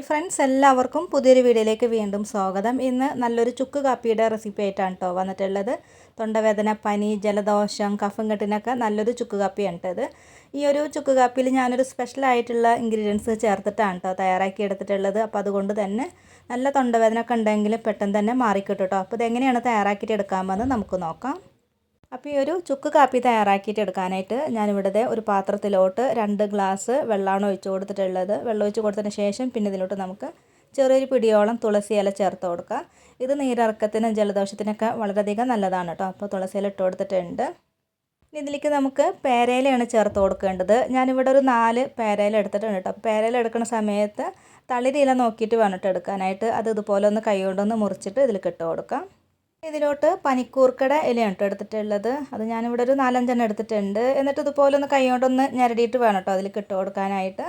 Hi friends എല്ലാവർക്കും പുതിയൊരു വീഡിയോയിലേക്ക് വീണ്ടും സ്വാഗതം. ഇന്ന് നല്ലൊരു ചുക്ക് കാപ്പിയുടെ റെസിപ്പി ആയിട്ടാണ് കേട്ടോ വന്നിട്ടുള്ളത്. തൊണ്ടവേദന പനി ജലദോഷം കഫം കെട്ടിനൊക്കെ നല്ലൊരു ചുക്ക് കാപ്പിയാണ് കേട്ടത് ഈ ഒരു ചുക്ക് കാപ്പിയിൽ ഞാനൊരു സ്പെഷ്യൽ ആയിട്ടുള്ള ഇൻഗ്രീഡിയൻസ് ചേർത്തിട്ടാണ് കേട്ടോ തയ്യാറാക്കി എടുത്തിട്ടുള്ളത്. അപ്പോൾ അതുകൊണ്ട് തന്നെ നല്ല തൊണ്ടവേദന ഒക്കെ ഉണ്ടെങ്കിൽ പെട്ടെന്ന് തന്നെ മാറിക്കിട്ടും കേട്ടോ അപ്പോൾ ഇതെങ്ങനെയാണ് തയ്യാറാക്കിയിട്ട് എടുക്കാമെന്ന് നമുക്ക് നോക്കാം. അപ്പോൾ ഈ ഒരു ചുക്ക് കാപ്പി തയ്യാറാക്കിയിട്ട് എടുക്കാനായിട്ട് ഞാനിവിടുത്തെ ഒരു പാത്രത്തിലോട്ട് രണ്ട് ഗ്ലാസ് വെള്ളമാണ് ഒഴിച്ച് കൊടുത്തിട്ടുള്ളത്. വെള്ളം ഒഴിച്ച് കൊടുത്തതിന് ശേഷം പിന്നെ ഇതിലോട്ട് നമുക്ക് ചെറിയൊരു പിടിയോളം തുളസി ഇല ചേർത്ത് കൊടുക്കുക. ഇത് നീരിറക്കത്തിനും ജലദോഷത്തിനൊക്കെ വളരെയധികം നല്ലതാണ് കേട്ടോ. അപ്പോൾ തുളസി ഇല ഇട്ട് കൊടുത്തിട്ടുണ്ട്. ഇതിലേക്ക് നമുക്ക് പേരയിലയാണ് ചേർത്ത് കൊടുക്കേണ്ടത്. ഞാനിവിടെ ഒരു നാല് പേരയില എടുത്തിട്ടുണ്ട് കേട്ടോ. അപ്പോൾ പേരയില എടുക്കുന്ന സമയത്ത് തളിരില നോക്കിയിട്ട് വേണം എടുക്കാനായിട്ട് അത് ഇതുപോലെ ഒന്ന് കൈ കൊണ്ടൊന്ന് മുറിച്ചിട്ട് ഇതിൽ ഇട്ട് കൊടുക്കാം. ഇതിലോട്ട് പനിക്കൂർക്കട ഇലയാണ് കേട്ടോ എടുത്തിട്ടുള്ളത്. അത് ഞാനിവിടെ ഒരു നാലഞ്ചെണ്ണം എടുത്തിട്ടുണ്ട്. എന്നിട്ട് ഇതുപോലെ ഒന്ന് കൈ കൊണ്ടൊന്ന് ഞരടിയിട്ട് വേണം കേട്ടോ അതിൽ കിട്ടു കൊടുക്കാനായിട്ട്.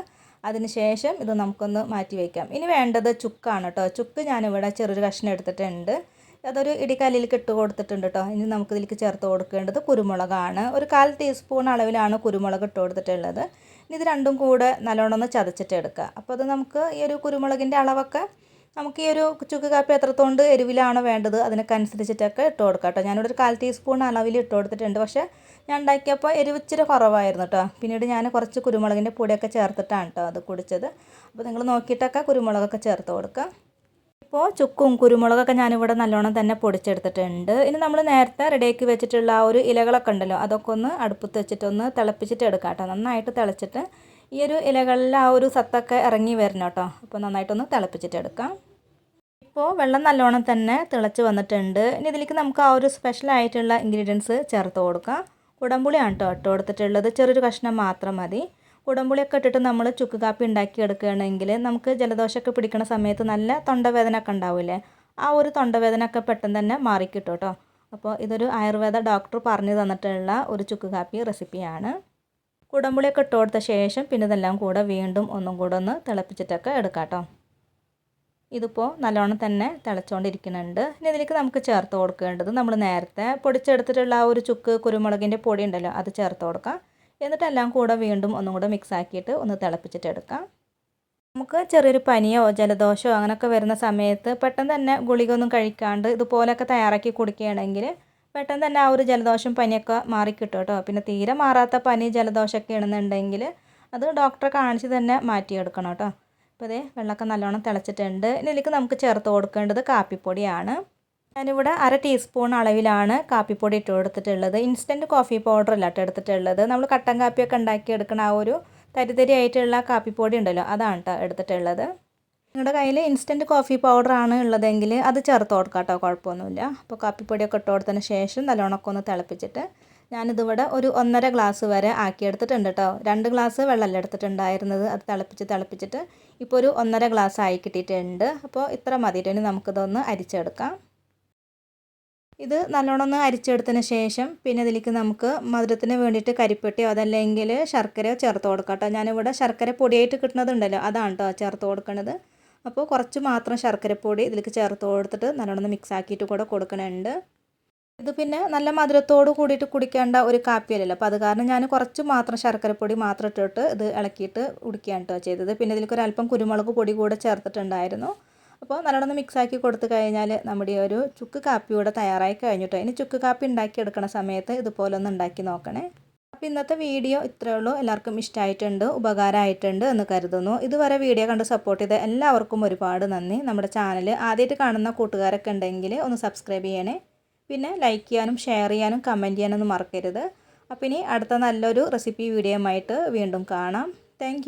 അതിന് ശേഷം ഇത് നമുക്കൊന്ന് മാറ്റി വയ്ക്കാം ഇനി വേണ്ടത് ചുക്കാണ് കേട്ടോ ചുക്ക് ഞാനിവിടെ ചെറിയൊരു കഷ്ണം എടുത്തിട്ടുണ്ട്. അതൊരു ഇടിക്കല്ലിലേക്ക് ഇട്ട് കൊടുത്തിട്ടുണ്ട് കേട്ടോ ഇനി നമുക്ക് ഇതിലേക്ക് ചേർത്ത് കൊടുക്കേണ്ടത് കുരുമുളകാണ്. ഒരു കാൽ ടീസ്പൂൺ അളവിലാണ് കുരുമുളക് ഇട്ട് കൊടുത്തിട്ടുള്ളത്. ഇനി ഇത് രണ്ടും കൂടെ നല്ലോണം ഒന്ന് ചതച്ചിട്ട് എടുക്കുക. അപ്പോൾ അത് നമുക്ക് ഈ ഒരു കുരുമുളകിന്റെ അളവൊക്കെ നമുക്ക് ഈ ഒരു ചുക്ക് കാപ്പി എത്രത്തോണ്ട് എരിവിലാണോ വേണ്ടത് അതിനൊക്കെ അനുസരിച്ചിട്ടൊക്കെ ഇട്ട് കൊടുക്കാം കേട്ടോ. ഞാനിവിടെ ഒരു കാൽ ടീസ്പൂൺ അളവിൽ ഇട്ട് കൊടുത്തിട്ടുണ്ട്. പക്ഷേ ഞാൻ ഉണ്ടാക്കിയപ്പോൾ എരിവ് ഇച്ചിരി കുറവായിരുന്നു കേട്ടോ. പിന്നീട് ഞാൻ കുറച്ച് കുരുമുളകിന്റെ പൊടിയൊക്കെ ചേർത്തിട്ടാണ് കേട്ടോ അത് കുടിച്ചത്. അപ്പോൾ നിങ്ങൾ നോക്കിയിട്ടൊക്കെ കുരുമുളകൊക്കെ ചേർത്ത് കൊടുക്കുക ഇപ്പോൾ ചുക്കും കുരുമുളകൊക്കെ ഞാനിവിടെ നല്ലോണം തന്നെ പൊടിച്ചെടുത്തിട്ടുണ്ട്. ഇനി നമ്മൾ നേരത്തെ റെഡിയാക്കി വെച്ചിട്ടുള്ള ആ ഒരു ഇലകളൊക്കെ ഉണ്ടല്ലോ അതൊക്കെ ഒന്ന് അടുപ്പത്ത് വെച്ചിട്ടൊന്ന് തിളപ്പിച്ചിട്ട് എടുക്കാം കേട്ടോ. നന്നായിട്ട് തിളച്ചിട്ട് ഈ ഒരു ഇലകളിൽ ആ ഒരു സത്തൊക്കെ ഇറങ്ങി വരണം കേട്ടോ. അപ്പോൾ നന്നായിട്ടൊന്ന് തിളപ്പിച്ചിട്ട് എടുക്കാം. ഇപ്പോൾ വെള്ളം നല്ലോണം തന്നെ തിളച്ച് വന്നിട്ടുണ്ട്. ഇനി ഇതിലേക്ക് നമുക്ക് ആ ഒരു സ്പെഷ്യൽ ആയിട്ടുള്ള ഇൻഗ്രീഡിയൻസ് ചേർത്ത് കൊടുക്കാം. കുടംപുളിയാണ് കേട്ടോ ഇട്ട് കൊടുത്തിട്ടുള്ളത്. ചെറിയൊരു കഷ്ണം മാത്രം മതി. കുടംപുളിയൊക്കെ ഇട്ടിട്ട് നമ്മൾ ചുക്ക് കാപ്പി ഉണ്ടാക്കി എടുക്കുകയാണെങ്കിൽ നമുക്ക് ജലദോഷമൊക്കെ പിടിക്കുന്ന സമയത്ത് നല്ല തൊണ്ടവേദന ഒക്കെ ഉണ്ടാവില്ലേ? ആ ഒരു തൊണ്ടവേദന ഒക്കെ പെട്ടെന്ന് തന്നെ മാറിക്കിട്ടും കേട്ടോ. അപ്പോൾ ഇതൊരു ആയുർവേദ ഡോക്ടർ പറഞ്ഞു തന്നിട്ടുള്ള ഒരു ചുക്ക് കാപ്പി റെസിപ്പിയാണ് കുടംപുളിയൊക്കെ ഇട്ട് കൊടുത്ത ശേഷം പിന്നെ ഇതെല്ലാം കൂടെ വീണ്ടും ഒന്നും കൂടെ ഒന്ന് തിളപ്പിച്ചിട്ടൊക്കെ എടുക്കാം കേട്ടോ. ഇതിപ്പോൾ നല്ലോണം തന്നെ തിളച്ചുകൊണ്ടിരിക്കുന്നുണ്ട് ഇനി ഇതിലേക്ക് നമുക്ക് ചേർത്ത് കൊടുക്കേണ്ടത് നമ്മൾ നേരത്തെ പൊടിച്ചെടുത്തിട്ടുള്ള ആ ഒരു ചുക്ക് കുരുമുളകിന്റെ പൊടി ഉണ്ടല്ലോ അത് ചേർത്ത് കൊടുക്കാം. എന്നിട്ട് എല്ലാം കൂടെ വീണ്ടും ഒന്നും കൂടെ മിക്സ് ആക്കിയിട്ട് ഒന്ന് തിളപ്പിച്ചിട്ടെടുക്കാം നമുക്ക് ചെറിയൊരു പനിയോ ജലദോഷമോ അങ്ങനെയൊക്കെ വരുന്ന സമയത്ത് പെട്ടെന്ന് തന്നെ ഗുളിക ഒന്നും കഴിക്കാണ്ട് ഇതുപോലെയൊക്കെ തയ്യാറാക്കി കുടിക്കുകയാണെങ്കിൽ പെട്ടെന്ന് തന്നെ ആ ഒരു ജലദോഷം പനിയൊക്കെ മാറിക്കിട്ടും കേട്ടോ. പിന്നെ തീരെ മാറാത്ത പനി ജലദോഷമൊക്കെ ആണെന്നുണ്ടെങ്കിൽ അത് ഡോക്ടറെ കാണിച്ച് തന്നെ മാറ്റിയെടുക്കണം കേട്ടോ. അപ്പോൾ ഇതേ വെള്ളമൊക്കെ നല്ലോണം തിളച്ചിട്ടുണ്ട്. ഇനി ഇതിലേക്ക് നമുക്ക് ചേർത്ത് കൊടുക്കേണ്ടത് കാപ്പിപ്പൊടിയാണ്. ഞാനിവിടെ അര ടീസ്പൂൺ അളവിലാണ് കാപ്പിപ്പൊടി ഇട്ട് കൊടുത്തിട്ടുള്ളത്. ഇൻസ്റ്റന്റ് കോഫി പൗഡർ അല്ല എടുത്തിട്ടുള്ളത്. നമ്മൾ കട്ടൻ കാപ്പിയൊക്കെ ഉണ്ടാക്കി എടുക്കണ ആ ഒരു തരിതരി ആയിട്ടുള്ള കാപ്പിപ്പൊടി ഉണ്ടല്ലോ അതാണ് കേട്ടോ എടുത്തിട്ടുള്ളത്. നിങ്ങളുടെ കയ്യിൽ ഇൻസ്റ്റന്റ് കോഫി പൗഡർ ആണ് ഉള്ളതെങ്കിൽ അത് ചേർത്ത് കൊടുക്കാം കേട്ടോ കുഴപ്പമൊന്നുമില്ല അപ്പോൾ കാപ്പിപ്പൊടിയൊക്കെ ഇട്ട് കൊടുത്തതിന് ശേഷം നല്ലോണമൊക്കെ ഒന്ന് തിളപ്പിച്ചിട്ട് ഞാനിതിവിടെ ഒരു ഒന്നര ഗ്ലാസ് വരെ ആക്കിയെടുത്തിട്ടുണ്ട് കേട്ടോ രണ്ട് ഗ്ലാസ് വെള്ളമല്ല എടുത്തിട്ടുണ്ടായിരുന്നത്. അത് തിളപ്പിച്ച് തിളപ്പിച്ചിട്ട് ഇപ്പോൾ ഒരു ഒന്നര ഗ്ലാസ് ആയി കിട്ടിയിട്ടുണ്ട്. അപ്പോൾ ഇത്ര മതിയിട്ട് ഇനി നമുക്കിതൊന്ന് അരിച്ചെടുക്കാം. ഇത് നല്ലോണം ഒന്ന് അരിച്ചെടുത്തതിന് ശേഷം പിന്നെ ഇതിലേക്ക് നമുക്ക് മധുരത്തിന് വേണ്ടിയിട്ട് കരിപ്പെട്ടിയോ അതല്ലെങ്കിൽ ശർക്കരയോ ചേർത്ത് കൊടുക്കാം കേട്ടോ ഞാനിവിടെ ശർക്കര പൊടിയായിട്ട് കിട്ടുന്നതുണ്ടല്ലോ അതാണ് കേട്ടോ ചേർത്ത് കൊടുക്കുന്നത് അപ്പോൾ കുറച്ച് മാത്രം ശർക്കരപ്പൊടി ഇതിലേക്ക് ചേർത്ത് കൊടുത്തിട്ട് നല്ലോണം മിക്സ് ആക്കിയിട്ട് കൂടെ കൊടുക്കണുണ്ട്. ഇത് പിന്നെ നല്ല മധുരത്തോട് കൂടിയിട്ട് കുടിക്കേണ്ട ഒരു കാപ്പിയല്ലല്ലോ. അപ്പോൾ അത് കാരണം ഞാൻ കുറച്ച് മാത്രം ശർക്കരപ്പൊടി മാത്രം ഇട്ടിട്ട് ഇത് ഇളക്കിയിട്ട് കുടിക്കുകയാണ് കേട്ടോ ചെയ്തത്. പിന്നെ ഇതിലേക്ക് ഒരു അല്പം കുരുമുളക് പൊടി കൂടെ ചേർത്തിട്ടുണ്ടായിരുന്നു. അപ്പോൾ നല്ലോണം മിക്സ് ആക്കി കൊടുത്തു കഴിഞ്ഞാൽ നമ്മുടെ ഒരു ചുക്ക് കാപ്പി കൂടെ തയ്യാറായി കഴിഞ്ഞിട്ടോ ഇനി ചുക്ക് കാപ്പി ഉണ്ടാക്കി എടുക്കുന്ന സമയത്ത് ഇതുപോലെ ഒന്ന് ഉണ്ടാക്കി നോക്കണേ. അപ്പോൾ ഇന്നത്തെ വീഡിയോ ഇത്രയേ ഉള്ളൂ. എല്ലാവർക്കും ഇഷ്ടമായിട്ടുണ്ട് ഉപകാരമായിട്ടുണ്ട് എന്ന് കരുതുന്നു. ഇതുവരെ വീഡിയോ കണ്ട് സപ്പോർട്ട് ചെയ്ത എല്ലാവർക്കും ഒരുപാട് നന്ദി. നമ്മുടെ ചാനൽ ആദ്യമായിട്ട് കാണുന്ന കൂട്ടുകാരൊക്കെ ഉണ്ടെങ്കിൽ ഒന്ന് സബ്സ്ക്രൈബ് ചെയ്യണേ. പിന്നെ ലൈക്ക് ചെയ്യാനും ഷെയർ ചെയ്യാനും കമന്റ് ചെയ്യാനൊന്നും മറക്കരുത്. അപ്പം ഇനി അടുത്ത നല്ലൊരു റെസിപ്പി വീഡിയോ ആയിട്ട് വീണ്ടും കാണാം. താങ്ക്